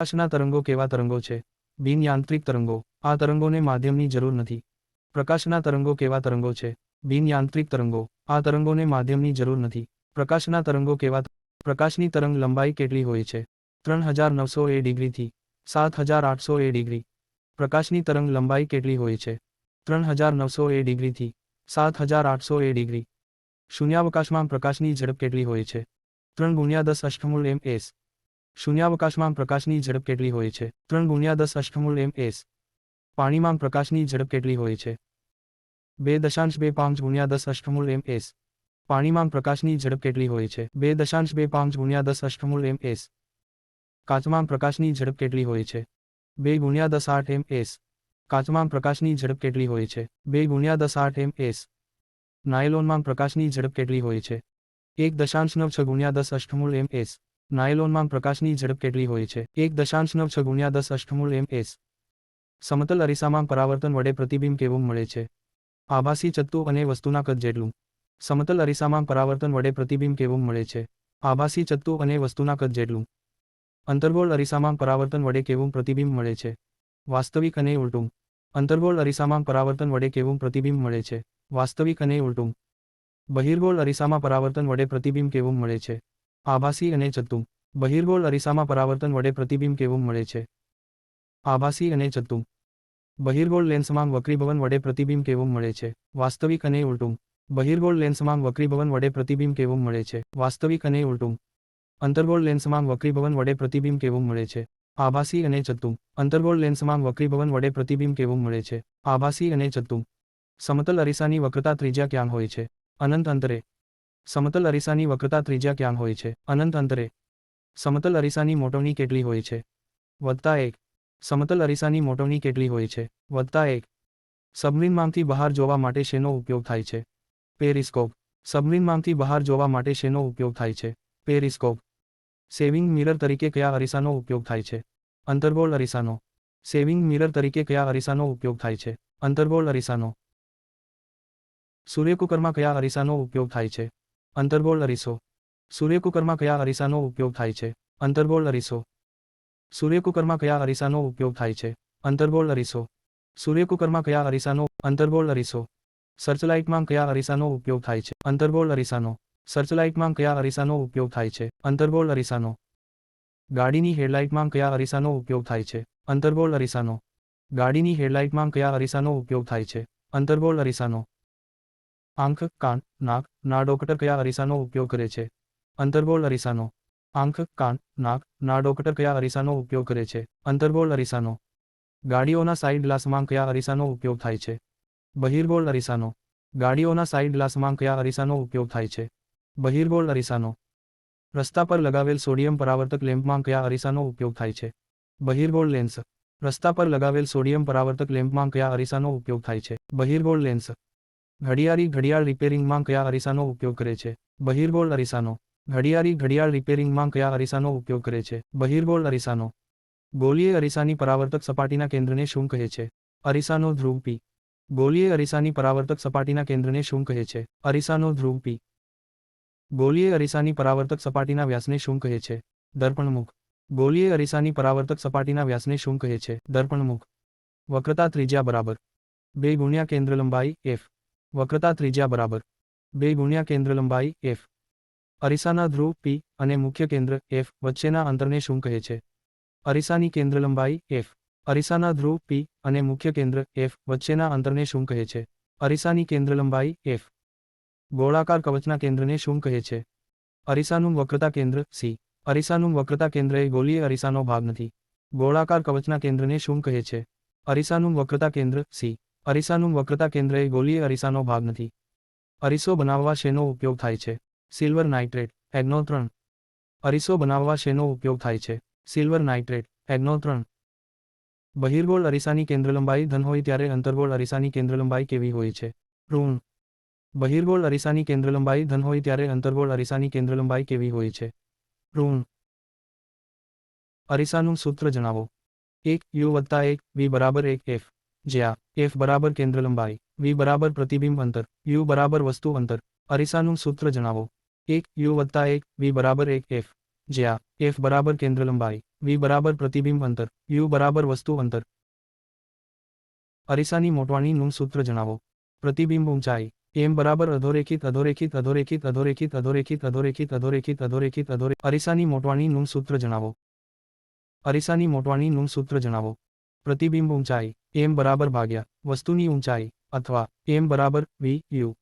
પ્રકાશના તરંગો કેવા તરંગો છે? બિન યાંત્રિક તરંગો. આ તરંગોને માધ્યમની જરૂર નથી. પ્રકાશના તરંગો કેવા તરંગો છે? બિનયાંત્રિક તરંગો. આ તરંગોને માધ્યમની જરૂર નથી. પ્રકાશના તરંગો કેવા પ્રકાશની તરંગ લંબાઈ કેટલી હોય છે? ત્રણ હજાર નવસો એ ડિગ્રીથી સાત હજાર આઠસો એ ડિગ્રી. પ્રકાશની તરંગ લંબાઈ કેટલી હોય છે? ત્રણ હજાર નવસો એ ડિગ્રીથી સાત હજાર આઠસો એ ડિગ્રી. શૂન્યાવકાશમાં પ્રકાશની ઝડપ કેટલી હોય છે? ત્રણ ગુણ્યા દસ અષ્ટમૂળ એમ એસ. શૂન્યાવકાશમાં પ્રકાશની ઝડપ કેટલી હોય છે? ત્રણ ગુણ્યા દસ અષ્ટમૂળ એમ એસ. પાણીમાં પ્રકાશની ઝડપ કેટલી હોય છે? બે દશાંશ બે પાંચ ગુણ્યા દસ અષ્ટમૂળ એમ એસ. પાણીમાં પ્રકાશની ઝડપ કેટલી હોય છે? બે દશાંશ બે પાંચ ગુણ્યા દસ અષ્ટમૂળ એમ એસ. કાચમાં પ્રકાશની ઝડપ કેટલી હોય છે? બે ગુણ્યા દસ આઠ એમ એસ. કાચમાં પ્રકાશની ઝડપ કેટલી હોય છે? બે ગુણ્યા દસ આઠ એમ એસ. નાયલોનમાં પ્રકાશની ઝડપ કેટલી હોય છે? એક દશાંશ નવ છ ગુણ્યા દસ અષ્ટમૂળ એમ એસ. નાયલોનમાં પ્રકાશની ઝડપ કેટલી હોય છે? એક દશાંશ નવ છ ગુણ્યા દસ અષ્ટમૂળ એમ એસ. સમતલ અરીસામાં પરાવર્તન વડે પ્રતિબિંબ કેવું મળે છે? આભાસી ચત્તુ અને વસ્તુના કદ જેટલું. સમતલ અરીસામાં પરાવર્તન વડે પ્રતિબિંબ કેવું મળે છે? આભાસી ચત્તુ અને વસ્તુના કદ જેટલું. અંતર્ગોળ અરીસામાં પરાવર્તન વડે કેવું પ્રતિબિંબ મળે છે? વાસ્તવિક અને ઉલટું. અંતર્ગોળ અરીસામાં પરાવર્તન વડે કેવું પ્રતિબિંબ મળે છે? વાસ્તવિક અને ઉલટું. બહિર્ગોળ અરીસામાં પરાવર્તન વડે પ્રતિબિંબ કેવું મળે છે? આભાસી અને ચત્તું. બહિર્ગોળ અરીસામાં પરાવર્તન વડે પ્રતિબિંબ કેવું મળે છે? આભાસી અને ચત્તું. બહિર્ગોળ લેન્સમાં વક્રીભવન વડે પ્રતિબિંબ કેવું મળે છે? વાસ્તવિક અને ઉલટું. બહિર્ગોળ લેન્સમાં વક્રીભવન વડે પ્રતિબિંબ કેવું મળે છે? વાસ્તવિક અને ઉલટું. અંતર્ગોળ લેન્સમાં વક્રીભવન વડે પ્રતિબિંબ કેવું મળે છે? આભાસી અને ચત્તું. અંતર્ગોળ લેન્સમાં વક્રીભવન વડે પ્રતિબિંબ કેવું મળે છે? આભાસી અને ચત્તું. સમતલ અરીસાની વક્રતા ત્રિજ્યા ક્યાં હોય છે? અનંત અંતરે. સમતલ અરીસાની વક્રતા ત્રિજ્યા ક્યાં હોય છે? અનંત અંતરે. સમતલ અરીસાની મોટવણી કેટલી હોય છે? વત્તા એક. સમતલ અરીસાની મોટવણી કેટલી હોય છે? વત્તા એક. સબમરીનમાંથી બહાર જોવા માટે શેનો ઉપયોગ થાય છે? પેરિસ્કોપ. સબમરીનમાંથી બહાર જોવા માટે શેનો ઉપયોગ થાય છે? પેરિસ્કોપ. સેવિંગ મિરર તરીકે કયા અરીસાનો ઉપયોગ થાય છે? અંતર્ગોળ અરીસાનો. સેવિંગ મિરર તરીકે કયા અરીસાનો ઉપયોગ થાય છે? અંતર્ગોળ અરીસાનો. સૂર્યકુકરમાં કયા અરીસાનો ઉપયોગ થાય છે? અંતર્ગોળ અરીસો. સૂર્યકુકરમાં કયા અરીસાનો ઉપયોગ થાય છે? અંતર્ગોળ અરીસો. સૂર્યકુકરમાં કયા અરીસાનો ઉપયોગ થાય છે? અંતર્ગોળ અરીસો. સૂર્યકુકરમાં કયા અરીસાનો? અંતર્ગોળ અરીસો. સર્ચલાઇટમાં કયા અરીસાનો ઉપયોગ થાય છે? અંતર્ગોળ અરીસાનો. સર્ચલાઇટમાં કયા અરીસાનો ઉપયોગ થાય છે? અંતર્ગોળ અરીસાનો. ગાડીની હેડલાઇટમાં કયા અરીસાનો ઉપયોગ થાય છે? અંતર્ગોળ અરીસાનો. ગાડીની હેડલાઇટમાં કયા અરીસાનો ઉપયોગ થાય છે? અંતર્ગોળ અરીસાનો. આંખ, કાન, નાક, નાડોકટર કયા અરીસાનો ઉપયોગ કરે છે? અંતર્ગોળ અરીસાનો. આંખ, કાન, નાક, નાડોકટર કયા અરીસાનો ઉપયોગ કરે છે? અંતર્ગોળ અરીસાનો. ગાડીઓના સાઇડ ગ્લાસમાં કયા અરીસાનો ઉપયોગ થાય છે? બહિર્ગોળ અરીસાનો. ગાડીઓના સાઇડ ગ્લાસમાં કયા અરીસાનો ઉપયોગ થાય છે? બહિર્ગોળ અરીસાનો. રસ્તા પર લગાવેલ સોડિયમ પરાવર્તક લેમ્પમાં કયા અરીસાનો ઉપયોગ થાય છે? બહિર્ગોળ લેન્સ. રસ્તા પર લગાવેલ સોડિયમ પરાવર્તક લેમ્પમાં કયા અરીસાનો ઉપયોગ થાય છે? બહિર્ગોળ લેન્સ. ઘડિયાળી ઘડિયાળ રિપેરિંગમાં કયા અરીસાનો ઉપયોગ કરે છે? બહિર્ગોળ અરીસાનો. ઘડિયાળી ઘડિયાળ રિપેરિંગમાં કયા અરીસાનો ઉપયોગ કરે છે? બહિર્ગોળ અરીસાનો. ગોલીય અરીસાની પરાવર્તક સપાટીના કેન્દ્રને શું કહે છે? અરીસાનો ધ્રુવ પી ગોલીય અરીસાની પરાવર્તક સપાટીના કેન્દ્રને શું કહે છે? અરીસાનો ધ્રુવ પી ગોલીય અરીસાની પરાવર્તક સપાટીના વ્યાસને શું કહે છે? દર્પણમુખ. ગોલીય અરીસાની પરાવર્તક સપાટીના વ્યાસને શું કહે છે? દર્પણમુખ. વક્રતા ત્રિજ્યા બરાબર. બે ગુણ્યા કેન્દ્ર લંબાઈ એફ વક્રતા ત્રિજ્યા બરાબર. બે ગુણ્યા કેન્દ્ર લંબાઈ એફ અરીસાના ધ્રુવ પી અને મુખ્ય કેન્દ્ર એફ વચ્ચેના અંતરને શું કહે છે? અરીસાની કેન્દ્ર લંબાઈ એફ અરીસાના ધ્રુવ પી અને મુખ્ય કેન્દ્ર એફ વચ્ચેના અંતરને શું કહે છે? અરીસાની કેન્દ્ર લંબાઈ એફ ગોળાકાર કવચના કેન્દ્રને શું કહે છે? અરીસાનું વક્રતા કેન્દ્ર સી અરીસાનું વક્રતા કેન્દ્ર એ ગોલીય અરીસાનો ભાગ નથી. ગોળાકાર કવચના કેન્દ્રને શું કહે છે? અરીસાનું વક્રતા કેન્દ્ર સી અરીસાનું વક્રતા કેન્દ્ર એ ગોલીય અરીસાનો ભાગ નથી. અરીસો બનાવવા શેનો ઉપયોગ થાય છે? સિલ્વર નાઇટ્રેટ એગ્નો અરીસો બનાવવા શેનો ઉપયોગ થાય છે? સિલ્વર નાઇટ્રેટ એગ્નો ત્રણ. બહિર્ગોળ અરીસાની કેન્દ્રલંબાઈ ધન હોય ત્યારે અંતર્ગોળ અરીસાની કેન્દ્રલંબાઈ કેવી હોય છે? ઋણ. બહિર્ગોળ અરીસાની કેન્દ્રલંબાઈ ધન હોય ત્યારે અંતર્ગોળ અરીસાની કેન્દ્રલંબાઈ કેવી હોય છે? ઋણ. અરીસાનું સૂત્ર જણાવો. એક યુ વત્તા એક બી બરાબર એક એફ. જ્યાં, એફ બરાબર કેન્દ્રલંબાઈ વી બરાબર પ્રતિબિંબ અંતર, યુ બરાબર વસ્તુ અંતર, અરીસાનું સૂત્ર જણાવો. એક, યુ વત્તા એક, વી બરાબર એક, એફ. જ્યાં, એફ બરાબર કેન્દ્રલંબાઈ વી બરાબર પ્રતિબિંબ અંતર, યુ બરાબર વસ્તુ અંતર. અરીસાની મોટવાણીનું સૂત્ર જણાવો. પ્રતિબિંબ ઊંચાઈ, એમ બરાબર અધોરેખિત અધોરેખિત અધોરેખિત અધોરેખિત અધોરેખિત અધોરેખિત અધોરેખિત અધોરેખિત અધોરે અરીસાની મોટવાણીનું સૂત્ર જણાવો. અરીસાની મોટવાણીનું સૂત્ર જણાવો. પ્રતિબિંબ ઊંચાઈ એમ બરાબર ભાગ્યા. વસ્તુની ઊંચાઈ અથવા એમ બરાબર વી યુ.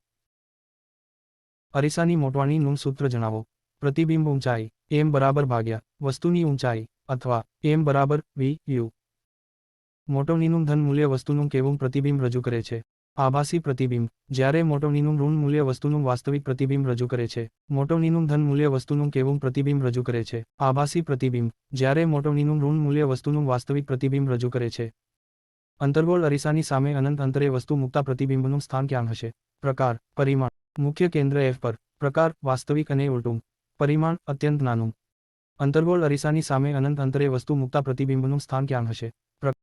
અરીસાની મોટવાણીનું સૂત્ર જણાવો. પ્રતિબિંબ ઊંચાઈ એમ બરાબર ભાગ્યા. વસ્તુની ઊંચાઈ અથવા એમ બરાબર વી યુ. મોટવણીનું ધન મૂલ્ય વસ્તુનું કેવું પ્રતિબિંબ રજૂ કરે છે? આભાસી પ્રતિબિંબ. જ્યારે મોટવણીનું ઋણ મૂલ્ય વસ્તુનું વાસ્તવિક પ્રતિબિંબ રજૂ કરે છે, મોટવણીનું ધન મૂલ્ય વસ્તુનું કેવું પ્રતિબિંબ રજૂ કરે છે? આભાસી પ્રતિબિંબ. જ્યારે મોટવણીનું ઋણ મૂલ્ય વસ્તુનું વાસ્તવિક પ્રતિબિંબ રજૂ કરે છે અંતર્ગોળ અરીસાની સામે અનંત અંતરે વસ્તુ મુક્તા પ્રતિબિંબનું સ્થાન ક્યાં હશે? પ્રકાર, પરિમાણ. મુખ્ય કેન્દ્ર એફ પર. પ્રકાર, વાસ્તવિક અને ઉલટું. પરિમાણ, અત્યંત નાનું. અંતર્ગોળ અરીસાની સામે અનંત અંતરે વસ્તુ મુક્તા પ્રતિબિંબનું સ્થાન ક્યાં હશે?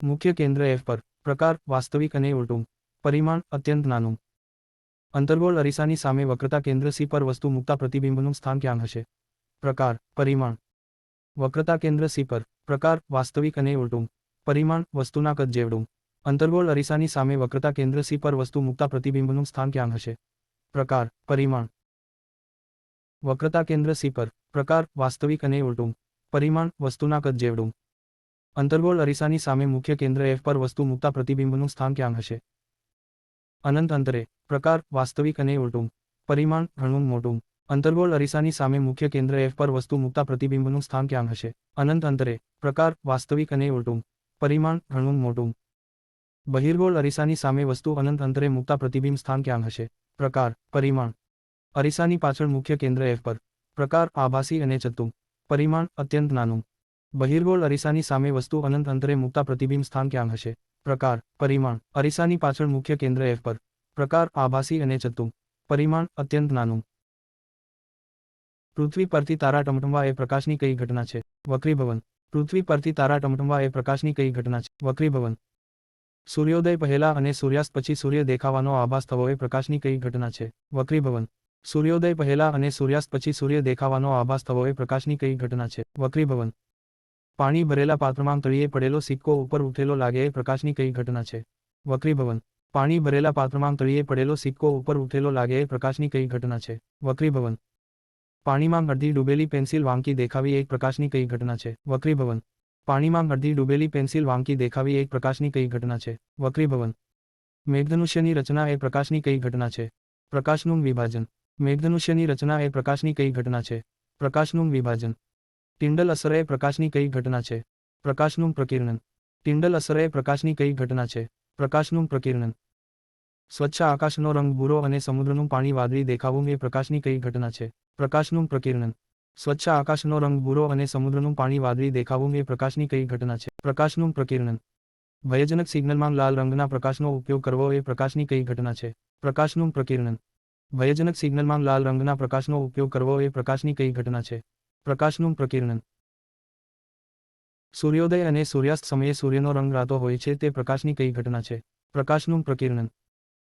મુખ્ય કેન્દ્ર એફ પર. પ્રકાર, વાસ્તવિક અને ઉલટું. પરિમાણ, અત્યંત નાનું. અંતર્ગોળ અરીસાની સામે વક્રતા કેન્દ્ર સી પર વસ્તુ મુક્તા પ્રતિબિંબનું સ્થાન ક્યાં હશે? પ્રકાર, પરિમાણ. વક્રતા કેન્દ્ર સી પર. પ્રકાર, વાસ્તવિક અને ઉલટું. પરિમાણ, વસ્તુના કદ જેવડું. અંતર્ગોળ અરીસાની સામે વક્રતા કેન્દ્ર સી પર વસ્તુ મુક્તા પ્રતિબિંબનું સ્થાન ક્યાં હશે? પ્રકાર, પરિમાણ. વક્રતા કેન્દ્ર સી પર. પ્રકાર, વાસ્તવિક અને ઉલટું. પરિમાણ, વસ્તુના કદ જેવડું. અંતર્ગોળ અરીસાની સામે મુખ્ય કેન્દ્ર એફ પર વસ્તુ મુક્તા પ્રતિબિંબનું સ્થાન ક્યાં હશે? અનંત અંતરે. પ્રકાર, વાસ્તવિક અને ઉલટું. પરિમાણ, ઘણું મોટું. અંતર્ગોળ અરીસાની સામે મુખ્ય કેન્દ્ર એફ પર વસ્તુ મુક્તા પ્રતિબિંબનું સ્થાન ક્યાં હશે? અનંત અંતરે. પ્રકાર, વાસ્તવિક અને ઉલટું. પરિમાણ, ઘણું મોટું. બહિર્ગોળ અરીસાની સામે વસ્તુ અનંત અંતરે મુક્તા પ્રતિબિંબ સ્થાન ક્યાં હશે? પ્રકાર, પરિમાણ. અરીસાની પાછળ મુખ્ય કેન્દ્ર એફ પર. પ્રકાર, આભાસી અને ચતું. પરિમાણ, અત્યંત નાનું. બહિર્ગોળ અરીસાની સામે વસ્તુ અનંત અંતરે મુક્તા પ્રતિબિંબ સ્થાન ક્યાં હશે? પ્રકાર, પરિમાણ. અરીસાની પાછળ મુખ્ય કેન્દ્ર એફ પર. પ્રકાર, આભાસી અને ચતું. પરિમાણ, અત્યંત નાનું. પૃથ્વી પરથી તારા ટમટમવા એ પ્રકાશની કઈ ઘટના છે? વક્રીભવન. પૃથ્વી પરથી તારા ટમટમવા એ પ્રકાશની કઈ ઘટના છે? વક્રીભવન. સૂર્યોદય પહેલા અને સૂર્યાસ્ત પછી સૂર્ય દેખાવાનો આભાસ થવો એ પ્રકાશની કઈ ઘટના છે? વક્રીભવન. સૂર્યોદય પહેલા અને સૂર્યાસ્ત પછી સૂર્ય દેખાવાનો આભાસ થવો એ પ્રકાશની કઈ ઘટના છે? વક્રીભવન. પાણી ભરેલા પાત્રમાં તળિયે પડેલો સિક્કો ઉપર ઉઠેલો લાગે એ પ્રકાશની કઈ ઘટના છે? વક્રીભવન. પાણી ભરેલા પાત્રમાં તળિયે પડેલો સિક્કો ઉપર ઉઠેલો લાગે એ પ્રકાશની કઈ ઘટના છે? વક્રીભવન. પાણીમાં અડધી ડૂબેલી પેન્સિલ વાંકી દેખાવી એક પ્રકાશની કઈ ઘટના છે? વક્રીભવન. પાણીમાં અડધી ડૂબેલી પેન્સિલ વાંકી દેખાવી એક પ્રકાશની કઈ ઘટના છે? વક્રીભવન. મેઘધનુષ્યની રચના એ પ્રકાશની કઈ ઘટના છે? પ્રકાશનું વિભાજન. મેઘધનુષ્યની રચના એ પ્રકાશની કઈ ઘટના છે? પ્રકાશનું વિભાજન. ટિંડલ અસર એ પ્રકાશની કઈ ઘટના છે? પ્રકાશનું પ્રકિર્ણન. ટિંડલ અસર એ પ્રકાશની કઈ ઘટના છે? પ્રકાશનું પ્રકિર્ણન. સ્વચ્છ આકાશનો રંગ ભૂરો અને સમુદ્રનું પાણી વાદળી દેખાવું એ પ્રકાશની કઈ ઘટના છે? પ્રકાશનું પ્રકિર્ણન. સ્વચ્છ આકાશનો રંગ ભૂરો અને સમુદ્રનું પાણી વાદળી દેખાવું એ પ્રકાશની કઈ ઘટના છે? પ્રકાશનું પ્રકીર્ણન. ભયજનક સિગ્નલમાં લાલ રંગના પ્રકાશનો ઉપયોગ કરવો એ પ્રકાશની કઈ ઘટના છે? પ્રકાશનું પ્રકીર્ણન. ભયજનક સિગ્નલમાં લાલ રંગના પ્રકાશનો ઉપયોગ કરવો એ પ્રકાશની કઈ ઘટના છે? પ્રકાશનું પ્રકીર્ણન. સૂર્યોદય અને સૂર્યાસ્ત સમયે સૂર્યનો રંગ રાતો હોય છે તે પ્રકાશની કઈ ઘટના છે? પ્રકાશનું પ્રકીર્ણન.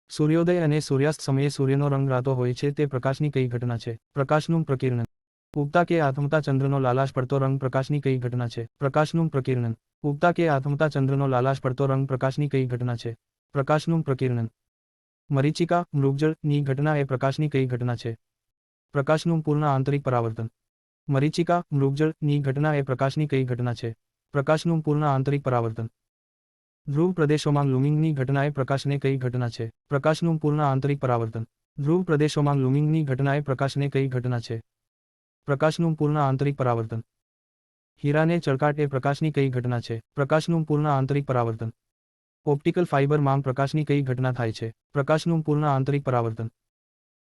સૂર્યોદય અને સૂર્યાસ્ત સમયે સૂર્યનો રંગ રાતો હોય છે તે પ્રકાશની કઈ ઘટના છે? પ્રકાશનું પ્રકિર્ણન. ઉગતા કે આથમતા ચંદ્રનો લાલાશ પડતો રંગ પ્રકાશની કઈ ઘટના છે? પ્રકાશનું પ્રકિર્ણન. ઉગતા કે આથમતા ચંદ્રનો લાલાશ પડતો રંગ પ્રકાશની કઈ ઘટના છે? પ્રકાશનું પ્રકિર્ણન. મરીચિકા મૃગજળની ઘટના એ પ્રકાશની કઈ ઘટના છે? પ્રકાશનું પૂર્ણ આંતરિક પરાવર્તન. મરીચિકા મૃગજળની ઘટના એ પ્રકાશની કઈ ઘટના છે? પ્રકાશનું પૂર્ણ આંતરિક પરાવર્તન. ધ્રુવ પ્રદેશોમાં લૂમિંગની ઘટના એ પ્રકાશને કઈ ઘટના છે? પ્રકાશનું પૂર્ણ આંતરિક પરાવર્તન. ધ્રુવ પ્રદેશોમાં લૂમિંગની ઘટના એ પ્રકાશને કઈ ઘટના છે? પ્રકાશનું પૂર્ણ આંતરિક પરાવર્તન. હીરાને ચળકાટ એ પ્રકાશની કઈ ઘટના છે? પ્રકાશનું પૂર્ણ આંતરિક પરાવર્તન. ઓપ્ટિકલ ફાઇબર માંગ પ્રકાશની કઈ ઘટના થાય છે? પ્રકાશનું પૂર્ણ આંતરિક પરાવર્તન.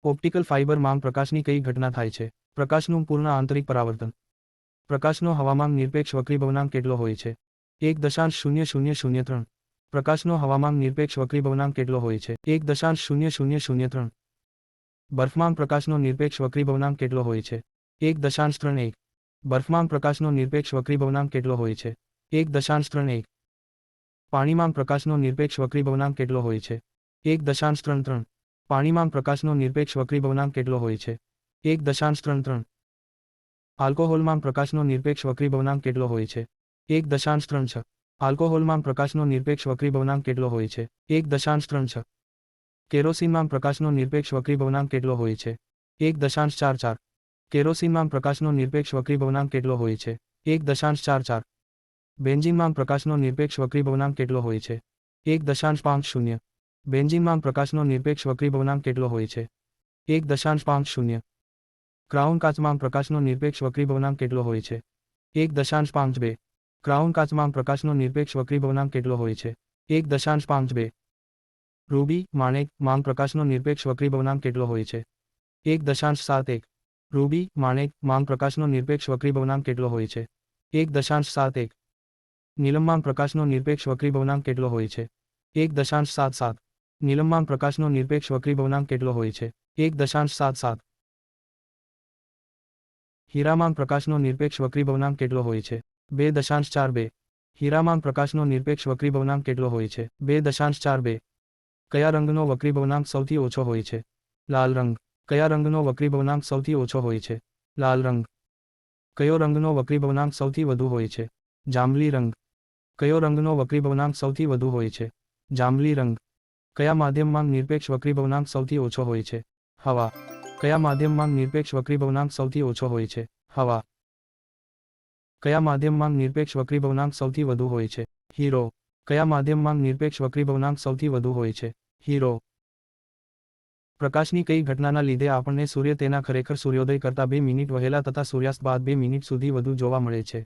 ઓપ્ટિકલ ફાઇબર માંગ પ્રકાશની કઈ ઘટના થાય છે? પ્રકાશનું પૂર્ણ આંતરિક પરાવર્તન. પ્રકાશનો હવામાન નિરપેક્ષ વક્રીભવનાંક કેટલો હોય છે? એક દશાંશ શૂન્ય શૂન્ય શૂન્ય ત્રણ. પ્રકાશનો હવામાન નિરપેક્ષ વક્રીભવનાંક કેટલો હોય છે? એક દશાંશ શૂન્ય શૂન્ય શૂન્ય ત્રણ. બર્ફમાંગ પ્રકાશનો નિરપેક્ષ વક્રીભવનાંક કેટલો હોય છે? એક દશાંશ ત્રણ એક. બર્ફમાંગ પ્રકાશનો નિરપેક્ષ વક્રીભવનાંક કેટલો હોય છે? એક દશાંશ ત્રણ એક. પાણીમાં પ્રકાશનો નિરપેક્ષ વક્રીભવનાંક કેટલો હોય છે? એક દશાંશ ત્રણ. ત્રણ પાણીમાં પ્રકાશનો નિરપેક્ષ વક્રીભવનાંક કેટલો હોય છે? એક દશાંશ ત્રણ. ત્રણ આલ્કોહોલમાં પ્રકાશનો નિરપેક્ષ વક્રીભવનાંક કેટલો હોય છે? એક દશાંશ ત્રણ છ. આલ્કોહોલમાં પ્રકાશનો નિરપેક્ષ વક્રીભવનાંક કેટલો હોય છે? એક દશાંશ ત્રણ છ. કેરોસીનમાં પ્રકાશનો નિરપેક્ષ વક્રીભવનાંક કેટલો હોય છે? એક દશાંશ ચાર ચાર. કેરોસીનમાં પ્રકાશનો નિરપેક્ષ વક્રીભવનાંક કેટલો હોય છે? એક દશાંશ ચાર ચાર. બેન્ઝીનમાં પ્રકાશનો નિરપેક્ષ વક્રીભવનાંક કેટલો હોય છે? એક દશાંશ પાંચ શૂન્ય. બેન્ઝીનમાં પ્રકાશનો નિરપેક્ષ વક્રીભવનાંક કેટલો હોય છે? એક દશાંશ પાંચ શૂન્ય. ક્રાઉન કાચમાં પ્રકાશનો નિરપેક્ષ વક્રીભવનાંક કેટલો હોય છે? એક દશાંશ પાંચ બે. ક્રાઉન કાચમાં પ્રકાશનો નિરપેક્ષ વક્રીભવનાંક કેટલો હોય છે? એક દશાંશ પાંચ બે. રૂબી, માણેક, માંગ પ્રકાશનો નિરપેક્ષ વક્રીભવનાંક કેટલો હોય છે? એક દશાંશ સાત એક. રૂબી, માણેક, માંગ પ્રકાશનો નિરપેક્ષ વક્રીભવનાંક કેટલો હોય છે? એક દશાંશ સાત એક. નીલમમાંગ પ્રકાશનો નિરપેક્ષ વક્રીભવનાંક કેટલો હોય છે? એક દશાંશ સાત સાત. નીલમમાંગ પ્રકાશનો નિરપેક્ષ વક્રીભવનાંક કેટલો હોય છે? એક દશાંશ સાત સાત. હીરામાં પ્રકાશનો નિરપેક્ષ વક્રીભવનાંક કેટલો હોય છે? બે દશાંશ ચાર બે. હીરામાંગ પ્રકાશનો નિરપેક્ષ વક્રીભવનાંક કેટલો હોય છે? બે દશાંશ ચાર બે. કયા રંગનો વક્રીભવનાંક સૌથી ઓછો હોય છે? લાલ રંગ. કયા રંગનો વક્રીભવનાંક સૌથી ઓછો હોય છે? લાલ રંગ. કયો રંગનો વક્રીભવનાંક સૌથી વધુ હોય છે? જાંબલી રંગ. કયો રંગનો વક્રીભવનાંક સૌથી વધુ હોય છે? જાંબલી રંગ. કયા માધ્યમમાં નિરપેક્ષ વક્રીભવનાંક સૌથી ઓછો હોય છે? હવા. કયા માધ્યમમાં નિરપેક્ષ વક્રીભવનાંક સૌથી ઓછો હોય છે? હવા. કયા માધ્યમમાં નિરપેક્ષ વક્રીભવનાંક સૌથી વધુ હોય છે? હીરો. કયા માધ્યમમાં નિરપેક્ષ વક્રીભવનાંક સૌથી વધુ હોય છે? હીરો. પ્રકાશની કઈ ઘટનાના લીધે આપણને સૂર્ય તેના ખરેખર સૂર્યોદય કરતા બે મિનિટ વહેલા તથા સૂર્યાસ્ત બાદ બે મિનિટ સુધી વધુ જોવા મળે છે.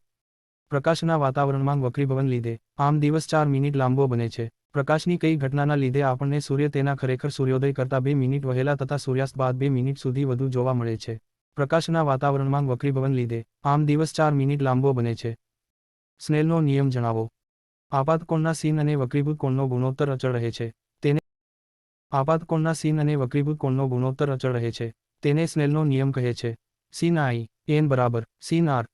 પ્રકાશના વાતાવરણમાં વક્રીભવન લીધે આમ દિવસ ચાર મિનિટ લાંબો બને છે. પ્રકાશની કઈ ઘટનાના લીધે આપણને સૂર્ય તેના ખરેખર સૂર્યોદય કરતા બે મિનિટ વહેલા તથા સૂર્યાસ્ત બાદ બે મિનિટ સુધી વધુ જોવા મળે છે. પ્રકાશના વાતાવરણમાં વક્રીભવન લીધે આમ દિવસ ચાર મિનિટ લાંબો બને છે. સ્નેલનો નિયમ જણાવો. આપાતકોણના સીન અને વક્રીભૂત કોણનો ગુણોત્તર અચળ રહે છે. આપાતકોણના સીન અને વક્રીભૂત કોણનો ગુણોત્તર અચળ રહે છે. તેને સ્નેલનો નિયમ કહે છે. સીન આઈ, એન બરાબર, સીન આર.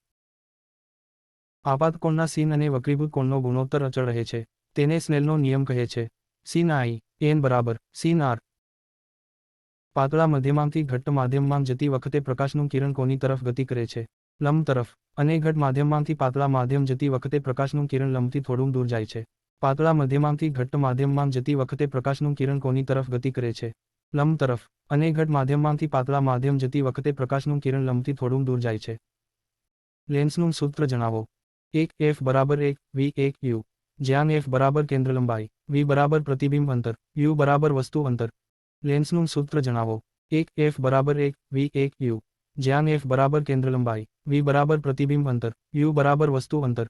આપાતકોણના સીન અને વક્રીભૂત કોણનો ગુણોત્તર અચળ રહે છે. તેને સ્નેલનો નિયમ કહે છે. સીન આઈ, એન બરાબર, સીન આર. પાતળા મધ્યમાંથી ઘટ્ટ માધ્યમમાં જતી વખતે પ્રકાશનું કિરણ કોની તરફ ગતિ કરે છે? લંબ તરફ. અને ઘટ માધ્યમમાંથી પાતળા માધ્યમ જતી વખતે પ્રકાશનું કિરણ લંબથી થોડું દૂર જાય છે. પાતળા મધ્યમાંથી ઘટ્ટ માધ્યમમાં જતી વખતે પ્રકાશનું કિરણ કોની તરફ ગતિ કરે છે? લંબ તરફ. અને ઘટ માધ્યમમાંથી પાતળા માધ્યમ જતી વખતે પ્રકાશનું કિરણ લંબથી થોડું દૂર જાય છે. લેન્સનું સૂત્ર જણાવો. એક એફ બરાબર એક વી એક યુ જ્યાં એફ બરાબર કેન્દ્ર લંબાઈ. વી બરાબર પ્રતિબિંબ અંતર. યુ બરાબર વસ્તુ અંતર. લેન્સનું સૂત્ર જણાવો. એક એફ બરાબર એક વી એક યુ જ્યાં એફ બરાબર કેન્દ્ર લંબાઈ. વી બરાબર પ્રતિબિંબ અંતર. યુ બરાબર વસ્તુ અંતર.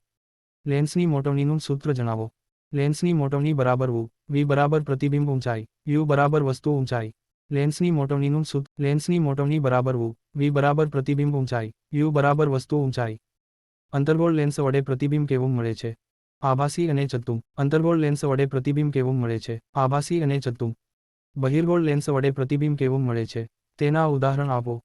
લેન્સની મોટવણીનું સૂત્ર જણાવો. લેન્સની મોટવણી બરાબર વુ વી બરાબર પ્રતિબિંબ ઊંચાઈ, યુ બરાબર વસ્તુ ઊંચાઈ. લેન્સની મોટવણીનું સૂત્ર લેન્સની મોટવણી બરાબર વુ વી બરાબર પ્રતિબિંબ ઊંચાઈ, યુ બરાબર વસ્તુ ઊંચાઈ. અંતર્ગોળ લેન્સ વડે પ્રતિબિંબ કેવું મળે છે? આભાસી અને ચત્તુમ અંતર્ગોળ લેન્સ વડે પ્રતિબિંબ કેવું મળે છે? આભાસી અને ચત્તું બહિર્ગોળ લેન્સ વડે પ્રતિબિંબ કેવું મળે છે? તેના ઉદાહરણ આપો.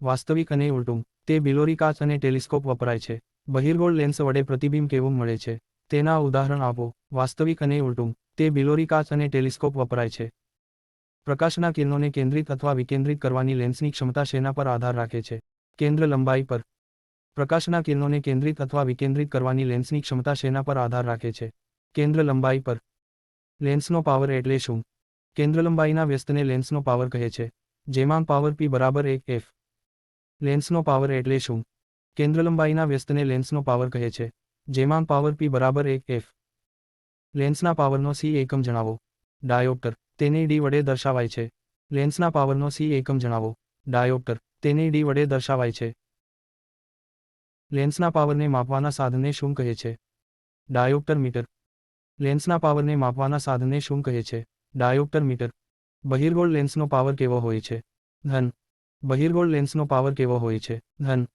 વાસ્તવિક અને ઉલટું, તે બિલોરી કાચ અને ટેલિસ્કોપ વપરાય છે. બહિર્ગોળ લેન્સ વડે પ્રતિબિંબ કેવું મળે છે? તેના ઉદાહરણ આપો. વાસ્તવિક અને ઉલટું, તે બિલોરી કાચ અને ટેલિસ્કોપ વપરાય છે. પ્રકાશના કિરણોને કેન્દ્રિત અથવા વિકેન્દ્રિત કરવાની લેન્સની ક્ષમતા શેના પર આધાર રાખે છે? કેન્દ્ર લંબાઈ પર. પ્રકાશના કિરણોને કેન્દ્રિત અથવા વિકેન્દ્રિત કરવાની લેન્સની ક્ષમતા શેના પર આધાર રાખે છે? કેન્દ્ર લંબાઈ પર. લેન્સનો પાવર એટલે શું? કેન્દ્ર લંબાઈના વ્યસ્તને લેન્સનો પાવર કહે છે. જેમાં પાવર પી બરાબર એક એફ લેન્સનો પાવર એટલે શું? કેન્દ્ર લંબાઈના વ્યસ્તને લેન્સનો પાવર કહે છે. જેમાં પાવર પી બરાબર એક એફ લેન્સના પાવરનો સી એકમ જણાવો. ડાયોપ્ટર તેને ડી વડે દર્શાવાય છે. લેન્સના પાવરનો સી એકમ જણાવો. ડાયોપ્ટર તેને ડી વડે દર્શાવાય છે. લેન્સના પાવરને માપવાના સાધનને શું કહે છે? ડાયોપ્ટર મીટર લેન્સના પાવરને માપવાના સાધનને શું કહે છે? ડાયોપ્ટર મીટર બહિર્ગોળ લેન્સનો પાવર કેવો હોય છે? ધન બહિર્ગોળ લેન્સનો પાવર કેવો હોય છે? ધન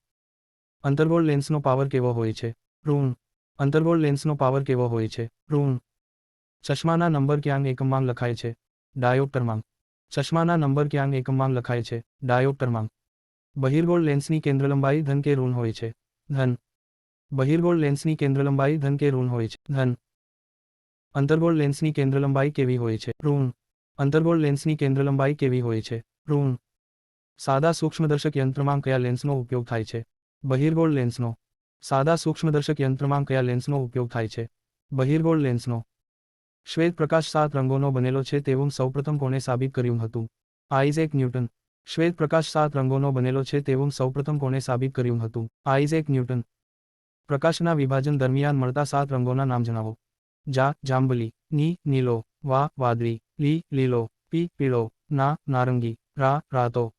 અંતર્ગોળ લેન્સનો પાવર કેવો હોય છે? ઋણ. અંતર્ગોળ લેન્સનો પાવર કેવો હોય છે? ઋણ ચશ્માના નંબર ક્યાંગ એકમમાં લખાય છે? ડાયોપ્ટરમાં ચશ્માના નંબર ક્યાંગ એકમમાં લખાય છે? ડાયોપ્ટરમાં બહિર્ગોળ લેન્સની કેન્દ્રલંબાઈ ધન કે ઋણ હોય છે? ધન. બહિર્ગોળ લેન્સની કેન્દ્રલંબાઈ ધન કે ઋણ હોય છે? ધન. અંતર્ગોળ લેન્સની કેન્દ્રલંબાઈ કેવી હોય છે? ઋણ. અંતર્ગોળ લેન્સની કેન્દ્રલંબાઈ કેવી હોય છે? ઋણ. સાદા સૂક્ષ્મદર્શક યંત્રમાં કયા લેન્સનો ઉપયોગ થાય છે? બહિર્ગોળ લેન્સનો. સાદા સૂક્ષ્મદર્શક યંત્રમાં કયા લેન્સનો ઉપયોગ થાય છે? બહિર્ગોળ લેન્સનો શ્વેત પ્રકાશ સાત રંગોનો બનેલો છે તેવું સૌપ્રથમ કોણે સાબિત કર્યું હતું? Isaac newton. શ્વેત પ્રકાશ સાત રંગોનો બનેલો છે તેવું સૌપ્રથમ કોણે સાબિત કર્યું હતું? Isaac Newton. પ્રકાશના વિભાજન દરમિયાન મળતા સાત રંગોના નામ જણાવો. જા, જાંબલી, ની, નીલો, વા, વાદળી, લી, લીલો, પી, પીળો, ના, નારંગી, રા, રાતો.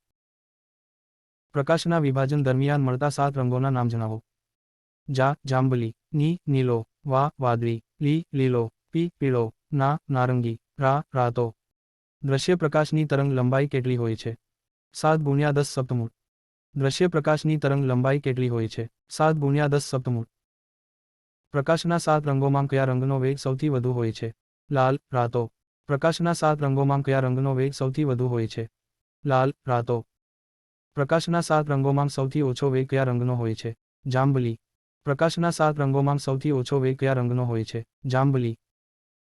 પ્રકાશના વિભાજન દરમિયાન મળતા સાત રંગોના નામ જણાવો. જા જાંબલી ની નીલો વા વાદળી લી લીલો પી પીળો ના નારંગી રા રાતો દ્રશ્ય પ્રકાશની તરંગ લંબાઈ કેટલી હોય છે? સાત ગુણ્યા દસ સપ્તમૂળ. દ્રશ્ય પ્રકાશની તરંગ લંબાઈ કેટલી હોય છે? સાત ગુણ્યા દસ સપ્તમૂળ. પ્રકાશના સાત રંગોમાં કયા રંગનો વેગ સૌથી વધુ હોય છે? લાલ, રાતો. પ્રકાશના સાત રંગોમાં કયા રંગનો વેગ સૌથી વધુ હોય છે? લાલ, રાતો. પ્રકાશના સાત રંગોમાં સૌથી ઓછો વેગ કયા રંગનો હોય છે? જાંબલી. પ્રકાશના સાત રંગોમાં સૌથી ઓછો વેગ કયા રંગનો હોય છે? જાંબલી.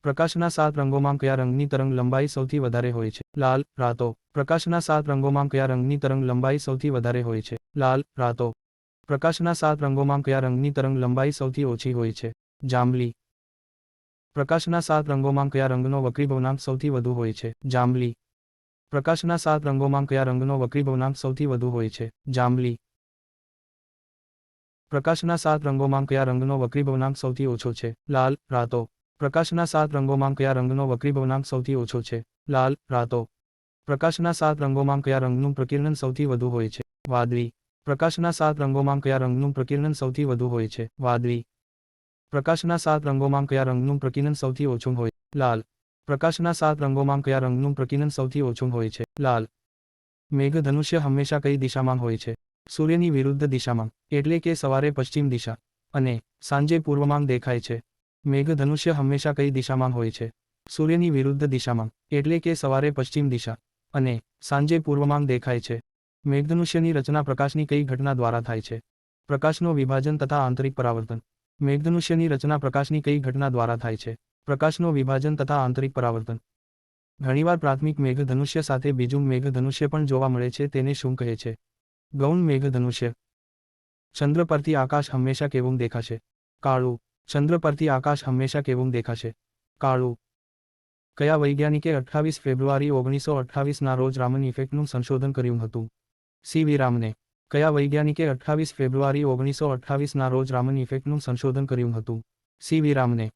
પ્રકાશના સાત રંગોમાં કયા રંગની તરંગ લંબાઈ સૌથી વધારે હોય છે? લાલ, રાતો. પ્રકાશના સાત રંગોમાં કયા રંગની તરંગ લંબાઈ સૌથી વધારે હોય છે? લાલ, રાતો. પ્રકાશના સાત રંગોમાં કયા રંગની તરંગ લંબાઈ સૌથી ઓછી હોય છે? જાંબલી. પ્રકાશના સાત રંગોમાં કયા રંગનો વક્રીભવનાંક સૌથી વધુ હોય છે? જાંબલી. પ્રકાશના સાત રંગોમાં કયા રંગનો વક્રીભવનાંક સૌથી વધુ હોય છે? જાંબલી. પ્રકાશના સાત રંગોમાં કયા રંગનો વક્રીભવનાંક સૌથી ઓછો છે? લાલ, રાતો. પ્રકાશના સાત રંગોમાં કયા રંગનો વક્રીભવનાંક સૌથી ઓછો છે? લાલ, રાતો. પ્રકાશના સાત રંગોમાં કયા રંગનું પ્રકિર્ણન સૌથી વધુ હોય છે? વાદળી. પ્રકાશના સાત રંગોમાં કયા રંગનું પ્રકિર્ણન સૌથી વધુ હોય છે? વાદળી. પ્રકાશના સાત રંગોમાં કયા રંગનું પ્રકિર્ણન સૌથી ઓછું હોય? લાલ. પ્રકાશના સાત રંગોમાં કયા રંગનું પ્રકિર્ણન સૌથી ઓછું હોય છે? લાલ. મેઘ ધનુષ્ય હંમેશા કઈ દિશામાં હોય છે? સૂર્યની વિરુદ્ધ દિશામાં, એટલે કે સવારે પશ્ચિમ દિશા, અને સાંજે પૂર્વમાં દેખાય છે. મેઘધનુષ્ય હંમેશા કઈ દિશામાં હોય છે? સૂર્યની વિરુદ્ધ દિશામાં, એટલે કે સવારે પશ્ચિમ દિશા, અને સાંજે પૂર્વમાં દેખાય છે. મેઘધનુષ્યની રચના પ્રકાશની કઈ ઘટના દ્વારા થાય છે? પ્રકાશનો વિભાજન તથા આંતરિક પરાવર્તન. મેઘધનુષ્યની રચના પ્રકાશની કઈ ઘટના દ્વારા થાય છે? પ્રકાશનો વિભાજન તથા આંતરિક પરાવર્તન. ઘણીવાર પ્રાથમિક મેઘધનુષ્ય સાથે બીજું મેઘધનુષ્ય પણ જોવા મળે છે, તેને શું કહે છે? ગૌણ મેઘધનુષ્ય. ચંદ્ર પરથી આકાશ હંમેશા કેવું દેખાશે? કાળું. ચંદ્ર પરથી આકાશ હંમેશા કેવું દેખાશે? કાળું. કયા વૈજ્ઞાનિકે અઠ્ઠાવીસ ફેબ્રુઆરી ઓગણીસો અઠ્ઠાવીસના રોજ રામન ઇફેક્ટનું સંશોધન કર્યું હતું. સી વી રામને. કયા વૈજ્ઞાનિકે અઠ્ઠાવીસ ફેબ્રુઆરી ઓગણીસો અઠ્ઠાવીસના રોજ રામન ઇફેક્ટનું સંશોધન કર્યું હતું. સી વી રામને.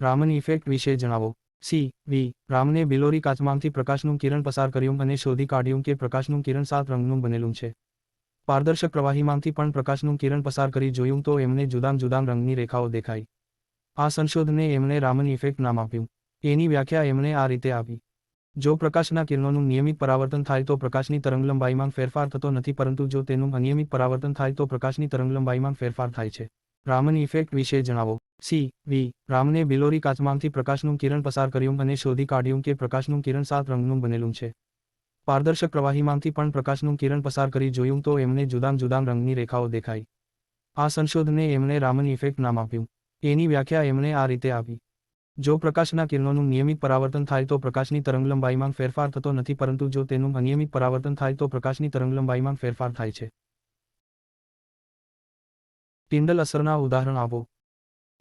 રામન ઇફેક્ટ વિશે જણાવો. સી વી રામને બિલોરી કાચમાંથી પ્રકાશનું કિરણ પસાર કર્યું અને શોધી કાઢ્યું કે પ્રકાશનું કિરણ સાત રંગનું બનેલું છે. પારદર્શક પ્રવાહીમાંથી પણ પ્રકાશનું કિરણ પસાર કરી જોયું તો એમને જુદાં જુદાં રંગની રેખાઓ દેખાઈ. આ સંશોધને એમણે રામન ઇફેક્ટ નામ આપ્યું. એની વ્યાખ્યા એમણે આ રીતે આપી. જો પ્રકાશના કિરણોનું નિયમિત પરાવર્તન થાય તો પ્રકાશની તરંગલંબાઈમાં ફેરફાર થતો નથી પરંતુ જો તેનું અનિયમિત પરાવર્તન થાય તો પ્રકાશની તરંગલંબાઈમાં ફેરફાર થાય છે. રામન ઇફેક્ટ વિશે જણાવો. સી. વી. રામને બિલોરી કાચમાંથી પ્રકાશનું કિરણ પસાર કર્યું અને શોધી કાઢ્યું કે પ્રકાશનું કિરણ સાત રંગનું બનેલું છે. પારદર્શક પ્રવાહીમાંથી પણ પ્રકાશનું કિરણ પસાર કરી જોયું તો એમને જુદાં જુદાં રંગની રેખાઓ દેખાઈ. આ સંશોધને એમણે રામન ઇફેક્ટ નામ આપ્યું. એની વ્યાખ્યા એમણે આ રીતે આપી. જો પ્રકાશના કિરણોનું નિયમિત પરાવર્તન થાય તો પ્રકાશની તરંગલંબાઈમાં ફેરફાર થતો નથી પરંતુ જો તેનું અનિયમિત પરાવર્તન થાય તો પ્રકાશની તરંગલંબાઈમાં ફેરફાર થાય છે. ટિન્ડલ અસરના ઉદાહરણ આપો.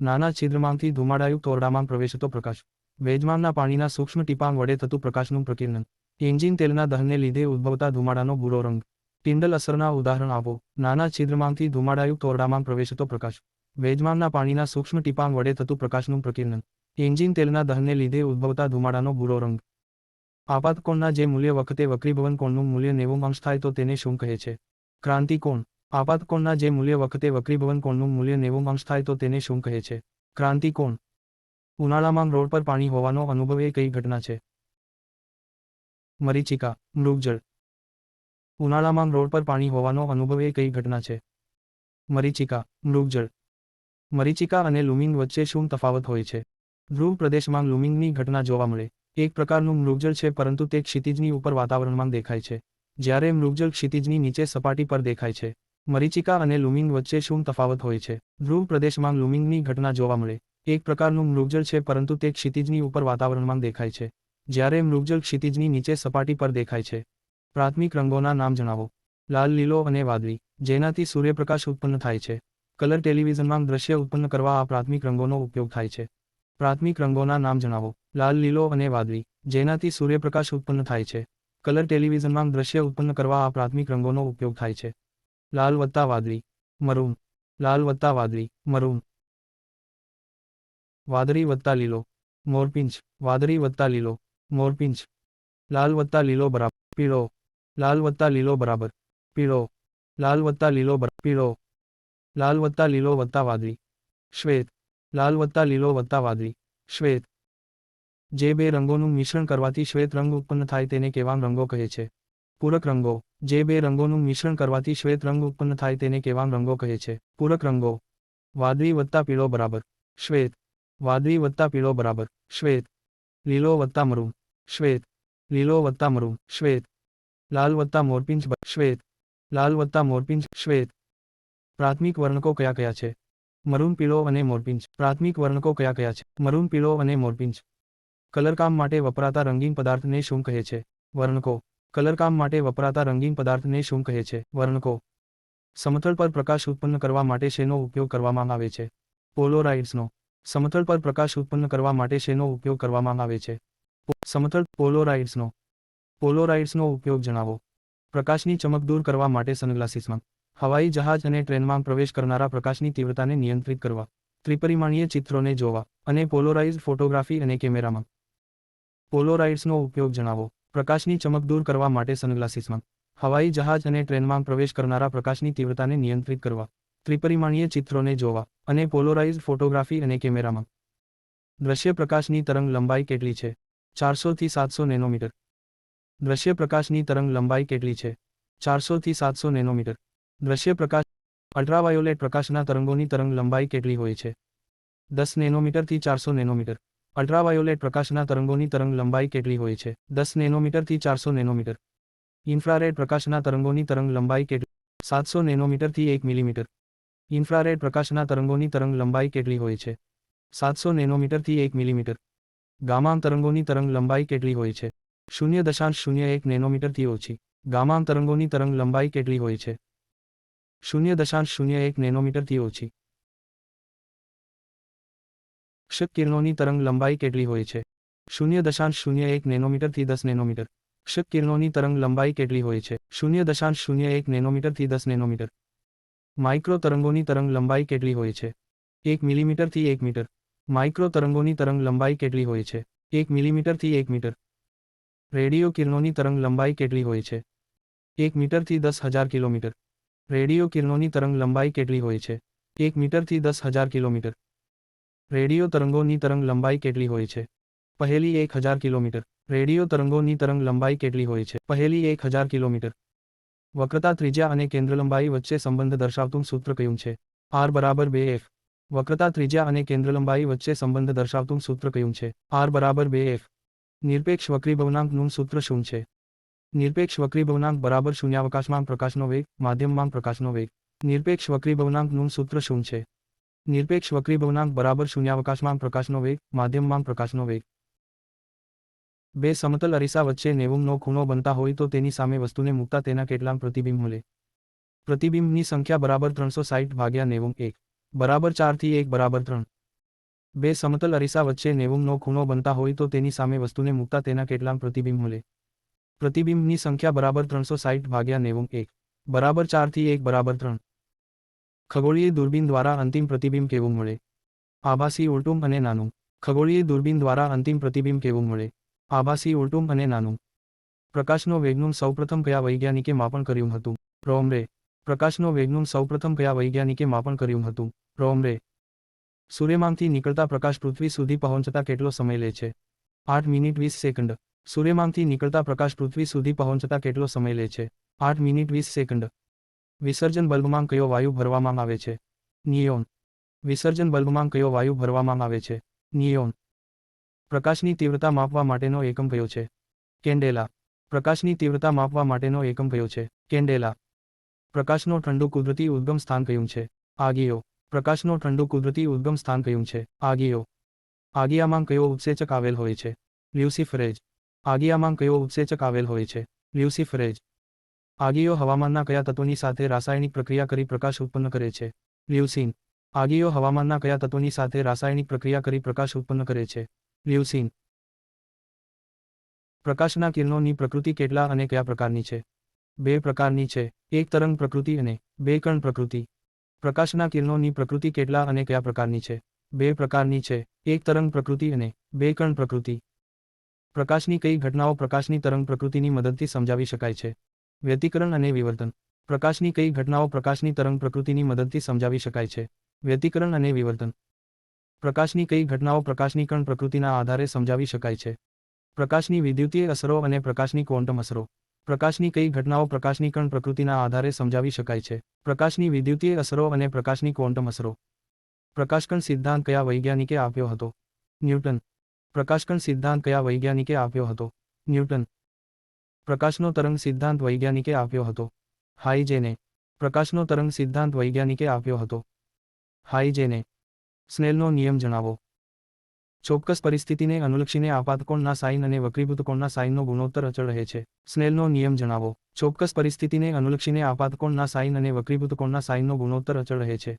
નાના છિદ્રમાંથી ધુમાડાયુક્ત ઓરડામાં પ્રવેશતો પ્રકાશ. વેજમાનના પાણીના સૂક્ષ્મ ટીપાં વડે થતું પ્રકાશનું પ્રકિર્ણન. એન્જિન તેલના દહનને લીધે ઉદ્ભવતા ધુમાડાનો ભૂરો રંગ. ટિન્ડલ અસરના ઉદાહરણ આપો. નાના છિદ્રમાંથી ધુમાડાયુક્ત ઓરડામાં પ્રવેશતો પ્રકાશ. વેજમાનના પાણીના સૂક્ષ્મ ટીપાં વડે થતું પ્રકાશનું પ્રકિર્ણન. એન્જિન તેલના દહનને લીધે ઉદ્ભવતા ધુમાડાનો ભૂરો રંગ. આપાતકોણના જે મૂલ્ય વખતે વક્રીભવન કોણનું મૂલ્ય નેવું અંશ થાય તો તેને શું કહે છે? ક્રાંતિકોણ. આપાતકોણના જે મૂલ્ય વખતે વક્રીભવન કોણનું મૂલ્ય નેવું અંશ થાય તો તેને શું કહે છે? ક્રાંતિકોણ. ઉનાળામાં રોડ પર પાણી હોવાનો અનુભવ એ કઈ ઘટના છે? મરીચિકા, મૃગજળ. ઉનાળામાં રોડ પર પાણી હોવાનો અનુભવ એ કઈ ઘટના છે? મરીચિકા, મૃગજળ. મરીચિકા અને લુમિંગ વચ્ચે શું તફાવત હોય છે? ધ્રુવ પ્રદેશમાં લુમિંગની ઘટના જોવા મળે. એક પ્રકારનું મૃગજળ છે, પરંતુ તે ક્ષિતિજની ઉપર વાતાવરણમાં દેખાય છે. જ્યારે મૃગજળ ક્ષિતિજની નીચે સપાટી પર દેખાય છે. મરીચિકા અને લુમિંગ વચ્ચે શું તફાવત હોય છે? ધ્રુવ પ્રદેશમાં લુમિંગની ઘટના જોવા મળે. એક પ્રકારનું મૃગજળ છે, પરંતુ તે ક્ષિતિજની ઉપર વાતાવરણમાં દેખાય છે. જ્યારે મૃગજળ ક્ષિતિજની નીચે સપાટી પર દેખાય છે. પ્રાથમિક રંગોના નામ જણાવો. લાલ, લીલો અને વાદળી, જેનાથી સૂર્યપ્રકાશ ઉત્પન્ન થાય છે. કલર ટેલિવિઝનમાં દ્રશ્ય ઉત્પન્ન કરવા આ પ્રાથમિક રંગોનો ઉપયોગ થાય છે. પ્રાથમિક રંગોના નામ જણાવો. લાલ, લીલો અને વાદળી, જેનાથી સૂર્યપ્રકાશ ઉત્પન્ન થાય છે. કલર ટેલિવિઝનમાં દ્રશ્ય ઉત્પન્ન કરવા આ પ્રાથમિક રંગોનો ઉપયોગ થાય છે. લાલ વત્તા વાદળી, મરૂન. લાલ વત્તા વાદળી, મરૂન. વાદળી વત્તા લીલો. મોરપિંચ. વાદળી વત્તા લીલો. મોરપિંચ લાલ વત્તા લીલો બરાબર પીળો લાલ વત્તા લીલો બરાબર પીળો લાલ વત્તા લીલો પીળો લાલ વત્તા લીલો વત્તા વાદળી શ્વેત લાલ વત્તા લીલો વત્તા વાદળી શ્વેત જે બે રંગોનું મિશ્રણ કરવાથી શ્વેત રંગ ઉત્પન્ન થાય તેને કેવા રંગો કહે છે. પૂરક રંગો. જે બે રંગોનું મિશ્રણ કરવાથી શ્વેત રંગ ઉત્પન્ન થાય તેને કેવા રંગો કહે છે. પૂરક રંગો. વાદળી વત્તા પીળો બરાબર. શ્વેત વાદળી વત્તા પીળો બરાબર. શ્વેત લીલો વત્તા મરૂન શ્વેત. લીલો વત્તા મરૂન શ્વેત. લાલ વત્તા મોરપિંચ શ્વેત. લાલ વત્તા શ્વેત. પ્રાથમિક વર્ણકો કયા કયા છે? મરૂન પીળો અને મોરપિંચ. પ્રાથમિક વર્ણકો કયા કયા છે? મરૂન પીળો અને મોરપિંચ. કલરકામ માટે વપરાતા રંગીન પદાર્થને શું કહે છે? વર્ણકો. કલરકામ માટે વપરાતા રંગીન પદાર્થને શું કહે છે? વર્ણકો. સમતળ પર પ્રકાશ ઉત્પન્ન કરવા માટે શેનો ઉપયોગ કરવામાં આવે છે? પોલોરાઇડ્સનો. સમતળ પર પ્રકાશ ઉત્પન્ન કરવા માટે શેનો ઉપયોગ કરવામાં આવે છે? સમતળ પોલોરાઇડ્સનો. પોલોરાઇડ્સનો ઉપયોગ જણાવો. પ્રકાશની ચમક દૂર કરવા માટે સનગ્લાસીસમાં. હવાઈ જહાજ અને ટ્રેનમાં પ્રવેશ કરનારા પ્રકાશની તીવ્રતાને નિયંત્રિત કરવા. ત્રિપરિમાણીય ચિત્રોને જોવા અને પોલોરાઇઝ્ડ ફોટોગ્રાફી અને કેમેરામાં. પોલોરાઇડ્સનો ઉપયોગ જણાવો. પ્રકાશની ચમક દૂર કરવા માટે સનગ્લાસીસમાં. હવાઈ જહાજ અને ટ્રેનમાં પ્રવેશ કરનારા પ્રકાશની તીવ્રતાને નિયંત્રિત કરવા. ત્રિપરિમાણીય ચિત્રોને જોવા અને પોલોરાઇઝ્ડ ફોટોગ્રાફી અને કેમેરામાં. દ્રશ્ય પ્રકાશની તરંગ લંબાઈ કેટલી છે? ચારસોથી સાતસો નેનોમીટર. દ્રશ્ય પ્રકાશની તરંગ લંબાઈ કેટલી છે? ચારસોથી સાતસો નેનોમીટર. દ્રશ્ય પ્રકાશ અલ્ટ્રાવાયોલેટ પ્રકાશના તરંગોની તરંગ લંબાઈ કેટલી હોય છે? દસ નેનોમીટરથી ચારસો નેનોમીટર. અલ્ટ્રાવાયોલેટ પ્રકાશના તરંગોની તરંગ લંબાઈ કેટલી હોય છે? દસ નેનોમીટરથી ચારસો નેનોમીટર. ઇન્ફ્રારેડ પ્રકાશના તરંગોની તરંગ લંબાઈ કેટલી? સાતસો નેનોમીટરથી એક મિલીમીટર. ઇન્ફ્રારેડ પ્રકાશના તરંગોની તરંગ લંબાઈ કેટલી હોય છે? સાતસો નેનોમીટરથી એક મિલીમીટર. ગામામ તરંગોની તરંગ લંબાઈ કેટલી હોય છે? શૂન્ય દશાંશ શૂન્ય એક નેનોમીટરથી ઓછી. ગામામ તરંગોની તરંગ લંબાઈ કેટલી હોય છે? શૂન્ય દશાંશ શૂન્ય એક નેનોમીટરથી ઓછી. ક્ષક કિરણોની તરંગ લંબાઈ કેટલી હોય છે? શૂન્ય દશાંશ શૂન્ય એક નેનોમીટરથી દસ નેનોમીટર. ક્ષ કિરણોની તરંગ લંબાઈ કેટલી હોય છે? શૂન્ય દશાંશ શૂન્ય એક નેનોમીટરથી દસ નેનોમીટર. માઇક્રો તરંગોની તરંગ લંબાઈ કેટલી હોય છે? એક મિલીમીટરથી એક મીટર. માઇક્રો તરંગોની તરંગ લંબાઈ કેટલી હોય છે? એક મિલીમીટરથી એક મીટર. રેડિયો કિરણોની તરંગ લંબાઈ કેટલી હોય છે? એક મીટરથી દસ હજાર કિલોમીટર. રેડિયો કિરણોની તરંગ લંબાઈ કેટલી હોય છે? એક મીટરથી દસ હજાર કિલોમીટર. રેડિયો તરંગોની તરંગ લંબાઈ કેટલી હોય છે? પહેલી એક હજાર કિલોમીટર. રેડિયો તરંગોની તરંગ લંબાઈ કેટલી હોય છે? પહેલી એક હજાર કિલોમીટર. વક્રતા ત્રિજ્યા અને કેન્દ્રલંબાઈ વચ્ચે સંબંધ દર્શાવતું સૂત્ર કયું છે? આર બરાબર બે એફ. વક્રતા ત્રિજ્યા અને કેન્દ્રલંબાઈ વચ્ચે સંબંધ દર્શાવતું સૂત્ર કયું છે? આર બરાબર બે એફ. નિરપેક્ષ વક્રીભવનાંકનું સૂત્ર શું છે? નિરપેક્ષ વક્રીભવનાંક બરાબર શૂન્યાવકાશમાં પ્રકાશનો વેગ, માધ્યમમાં પ્રકાશનો વેગ. નિરપેક્ષ વક્રીભવનાંકનું સૂત્ર શું છે? નિરપેક્ષ વક્રીભવનાંક બરાબર શૂન્યાવકાશમાં પ્રકાશનો વેગ, માધ્યમમાં પ્રકાશનો વેગ. બે સમતલ અરીસા વચ્ચે નેવુંનો ખૂણો બનતા હોય તો તેની સામે વસ્તુને મૂકતા તેના કેટલાક પ્રતિબિંબ મળે. પ્રતિબિંબની સંખ્યા બરાબર ત્રણસો સાઠ ભાગ્યા નેવું એક બરાબર ચારથી એક, બરાબર ત્રણ. બે સમતલ અરીસા વચ્ચે નેવુંનો ખૂણો બનતા હોય તો તેની સામે વસ્તુને મૂકતા તેના કેટલાક પ્રતિબિંબ મળે. પ્રતિબિંબની સંખ્યા બરાબર ત્રણસો સાઠ ભાગ્યા નેવું એક બરાબર ચારથી એક, બરાબર ત્રણ. ખગોળીય દૂરબીન દ્વારા અંતિમ પ્રતિબિંબ કેવું મળે? આભાસી, ઉલટું અને નાનું. ખગોળીય દૂરબીન દ્વારા અંતિમ પ્રતિબિંબ કેવું મળે? આભાસી ઉલટું અને નાનું. પ્રકાશનો વેગનું સૌપ્રથમ કયા વૈજ્ઞાનિકે માપન કર્યું હતું? રોમરે પ્રકાશનો વેગનું સૌપ્રથમ કયા વૈજ્ઞાનિકે માપન કર્યું હતું? રોમરે સૂર્યમાંથી નીકળતા પ્રકાશ પૃથ્વી સુધી પહોંચતા કેટલો સમય લે છે? આઠ મિનિટ વીસ સેકન્ડ. સૂર્યમાંથી નીકળતા પ્રકાશ પૃથ્વી સુધી પહોંચતા કેટલો સમય લે છે? આઠ મિનિટ વીસ સેકન્ડ. વિસર્જન બલ્બમાં કયો વાયુ ભરવામાં આવે છે? નિયોન. વિસર્જન બલ્બમાં કયો વાયુ ભરવામાં આવે છે? નિયોન. પ્રકાશની તીવ્રતા માપવા માટેનો એકમ કયો છે? કેન્ડેલા. પ્રકાશની તીવ્રતા માપવા માટેનો એકમ કયો છે? કેન્ડેલા. પ્રકાશનો ઠંડુ કુદરતી ઉદ્ગમ સ્થાન કયું છે? આગિયો. પ્રકાશનો ઠંડુ કુદરતી ઉદ્ગમ સ્થાન કયું છે? આગિયો. આગિયામાં કયો ઉત્સેચક આવેલ હોય છે? લ્યુસિફરેજ. આગિયામાં કયો ઉત્સેચક આવેલ હોય છે? લ્યુસિફરેજ. આગિયો હવામાનના કયા તત્વોની સાથે રાસાયણિક પ્રક્રિયા કરી પ્રકાશ ઉત્પન્ન કરે છે? લ્યુસિન. આગિયો હવામાનના કયા તત્વોની સાથે રાસાયણિક પ્રક્રિયા કરી પ્રકાશ ઉત્પન્ન કરે છે? લ્યુસીન. પ્રકાશના કિરણોની પ્રકૃતિ કેટલા અને કયા પ્રકારની છે? બે પ્રકારની છે, એક તરંગ પ્રકૃતિ અને બે કણ પ્રકૃતિ. પ્રકાશના કિરણોની પ્રકૃતિ કેટલા અને કયા પ્રકારની છે? બે પ્રકારની છે, એક તરંગ પ્રકૃતિ અને બે કણ પ્રકૃતિ. પ્રકાશની કઈ ઘટનાઓ પ્રકાશની તરંગ પ્રકૃતિની મદદથી સમજાવી શકાય છે? વ્યતિકરણ અને વિવર્તન. પ્રકાશની કઈ ઘટનાઓ પ્રકાશની તરંગ પ્રકૃતિની મદદથી સમજાવી શકાય છે? વ્યતિકરણ અને વિવર્તન. પ્રકાશની કઈ ઘટનાઓ પ્રકાશની કણ પ્રકૃતિના આધારે સમજાવી શકાય છે? પ્રકાશની વિદ્યુતીય અસરો અને પ્રકાશની ક્વોન્ટમ અસરો. પ્રકાશની કઈ ઘટનાઓ પ્રકાશની કણ પ્રકૃતિના આધારે સમજાવી શકાય છે? પ્રકાશની વિદ્યુતીય અસરો અને પ્રકાશની ક્વોન્ટમ અસરો. પ્રકાશકણ સિદ્ધાંત કયા વૈજ્ઞાનિકે આપ્યો હતો? ન્યૂટન. પ્રકાશકણ સિદ્ધાંત કયા વૈજ્ઞાનિકે આપ્યો હતો? ન્યૂટન. પ્રકાશનો તરંગ સિદ્ધાંત વૈજ્ઞાનિકે આપ્યો હતો. હાઈજેને પ્રકાશનો તરંગ સિદ્ધાંત વૈજ્ઞાનિકે આપ્યો હતો. હાઈજેને સ્નેલનો નિયમ જણાવો. ચોક્કસ પરિસ્થિતિને અનુલક્ષીને આપાતકોણના સાઇન અને વક્રીભૂતકોણના સાઇનનો ગુણોત્તર અચળ રહે છે. સ્નેલનો નિયમ જણાવો. ચોક્કસ પરિસ્થિતિને અનુલક્ષીને આપાતકોણના સાઇન અને વક્રીભૂતકોણના સાઇનનો ગુણોત્તર અચળ રહે છે.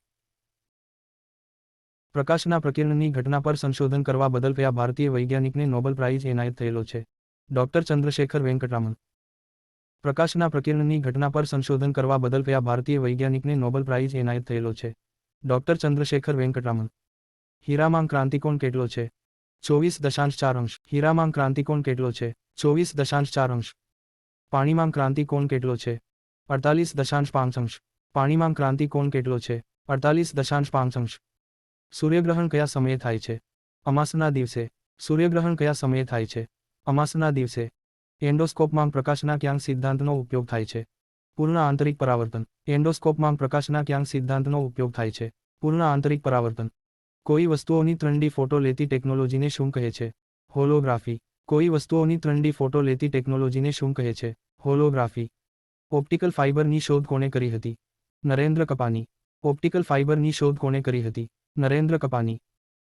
પ્રકાશના પ્રકિરણની ઘટના પર સંશોધન કરવા બદલ કયા ભારતીય વૈજ્ઞાનિકને નોબેલ પ્રાઇઝ એનાયત થયેલો છે? ડોક્ટર ચંદ્રશેખર વેંકટરામન. પ્રકાશના પ્રકિરણની ઘટના પર સંશોધન કરવા બદલ કયા ભારતીય વૈજ્ઞાનિકને નોબેલ પ્રાઇઝ એનાયત થયેલો છે? ડોક્ટર ચંદ્રશેખર વેંકટરામન. હીરામાંગ ક્રાંતિકોણ કેટલો છે? ચોવીસ દશાંશ ચાર અંશ. હીરામાંગ ક્રાંતિકોણ કેટલો છે? ચોવીસ દશાંશ ચાર અંશ. પાણીમાંગ ક્રાંતિકોણ કેટલો છે? અડતાલીસ દશાંશ પાંચ અંશ. પાણીમાંગ ક્રાંતિકોણ કેટલો છે? અડતાલીસ દશાંશ પાંચ અંશ. સૂર્યગ્રહણ કયા સમયે થાય છે? અમાસના દિવસે. સૂર્યગ્રહણ કયા સમયે થાય છે? અમાસના દિવસે. એન્ડોસ્કોપમાં પ્રકાશના ક્યાંક સિદ્ધાંતનો ઉપયોગ થાય છે. પૂર્ણ આંતરિક પરાવર્તન. એન્ડોસ્કોપમાં પ્રકાશના ક્યાંક સિદ્ધાંતનો ઉપયોગ થાય છે. પૂર્ણ આંતરિક પરાવર્તન. કોઈ વસ્તુઓની ત્રણડી ફોટો લેતી ટેકનોલોજીને શું કહે છે? હોલોગ્રાફી. કોઈ વસ્તુઓની ત્રણડી ફોટો લેતી ટેકનોલોજીને શું કહે છે? હોલોગ્રાફી. ઓપ્ટિકલ ફાઇબરની શોધ કોણે કરી હતી? નરેન્દ્ર કપાની. ઓપ્ટિકલ ફાઇબરની શોધ કોણે કરી હતી? નરેન્દ્ર કપાની.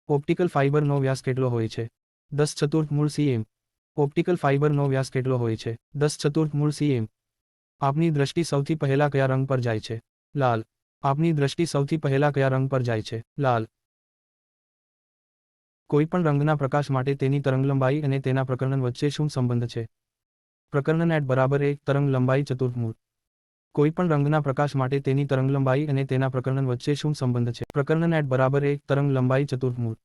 ઓપ્ટિકલ ફાઇબરનો વ્યાસ કેટલો હોય છે? દસ ચતુર્થ મૂળ સીએમ ઓપ્ટિકલ ફાઇબરનો વ્યાસ કેટલો હોય છે? દસ ચતુર્થ મૂળ સીએમ આપની દ્રષ્ટિ સૌથી પહેલા કયા રંગ પર જાય છે? લાલ. આપની દ્રષ્ટિ સૌથી પહેલા કયા રંગ પર જાય છે? લાલ. કોઈપણ રંગના પ્રકાશ માટે તેની તરંગલંબાઈ અને તેના પ્રકરણ વચ્ચે શું સંબંધ છે? પ્રકરણ એટ બરાબર એક, તરંગ લંબાઈ ચતુર્થમૂળ કોઈપણ રંગના પ્રકાશ માટે તેની તરંગલંબાઈ અને તેના પ્રકરણ વચ્ચે શું સંબંધ છે? પ્રકરણ એટ બરાબર એક, તરંગ લંબાઈ ચતુર્થમૂળ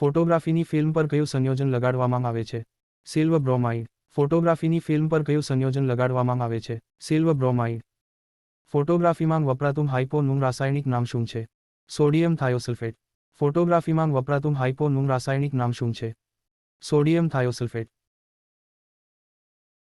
ફોટોગ્રાફીની ફિલ્મ પર કયું સંયોજન લગાડવામાં આવે છે? સિલ્વ બ્રોમાઇડ ફોટોગ્રાફીની ફિલ્મ પર કયું સંયોજન લગાડવામાં આવે છે? Silver bromide. ફોટોગ્રાફીમાં વપરાતું હાઇપોનું રાસાયણિક નામ શું છે? Sodium thiosulphate. ફોટોગ્રાફીમાં વપરાતું હાઇપોનું રાસાયણિક નામ શું છે? Sodium thiosulphate.